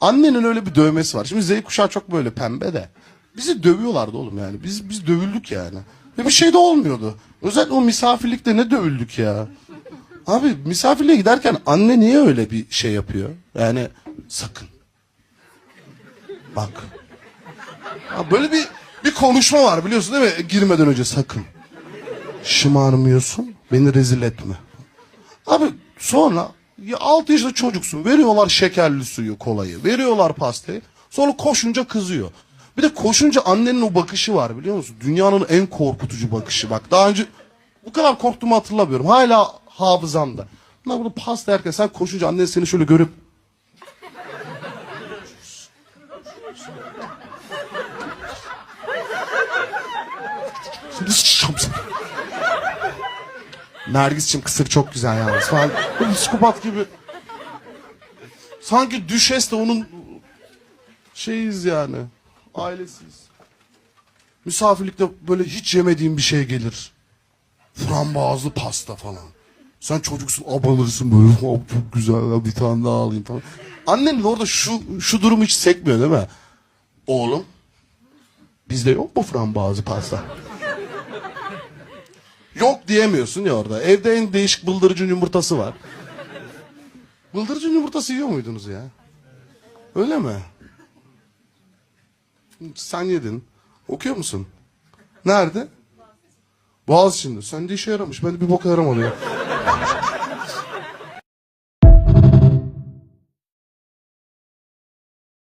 Annenin öyle bir dövmesi var. Şimdi Z kuşağı çok böyle pembe de. Bizi dövüyorlardı oğlum yani. Biz biz dövüldük yani. Ve bir şey de olmuyordu. Özellikle o misafirlikte ne dövüldük ya. Abi misafirliğe giderken anne niye öyle bir şey yapıyor? Yani sakın. Bak. Ya böyle bir bir konuşma var biliyorsun değil mi? Girmeden önce sakın. Şımarmıyorsun. Beni rezil etme. Abi sonra ya 6 yaşında çocuksun. Veriyorlar şekerli suyu, kolayı. Veriyorlar pastayı. Sonra koşunca kızıyor. Bir de koşunca annenin o bakışı var biliyor musun? Dünyanın en korkutucu bakışı. Bak daha önce bu kadar korktuğumu hatırlamıyorum. Hala hafızamda. Bunlar burada pasta yerken sen koşunca annen seni şöyle görüp Şimdi. Nergis'cim kısır çok güzel yalnız falan. Psikopat gibi. Sanki düşes de onun şeyiz yani. Ailesiyiz. Misafirlikte böyle hiç yemediğin bir şey gelir. Frambuazlı pasta falan. Sen çocuksun abanırsın böyle "Aa, çok güzel bir tane daha alayım falan. Annen de orada şu şu durumu hiç sekmiyor değil mi? Oğlum bizde yok mu frambuazlı pasta? Yok diyemiyorsun ya orada. Evde en değişik bıldırıcın yumurtası var. Bıldırıcın yumurtası yiyor muydunuz ya? Öyle mi? Sen yedin. Okuyor musun? Nerede? Boğaziçi'nde. Sen de işe yaramış. Ben de bir boka yaramadı ya.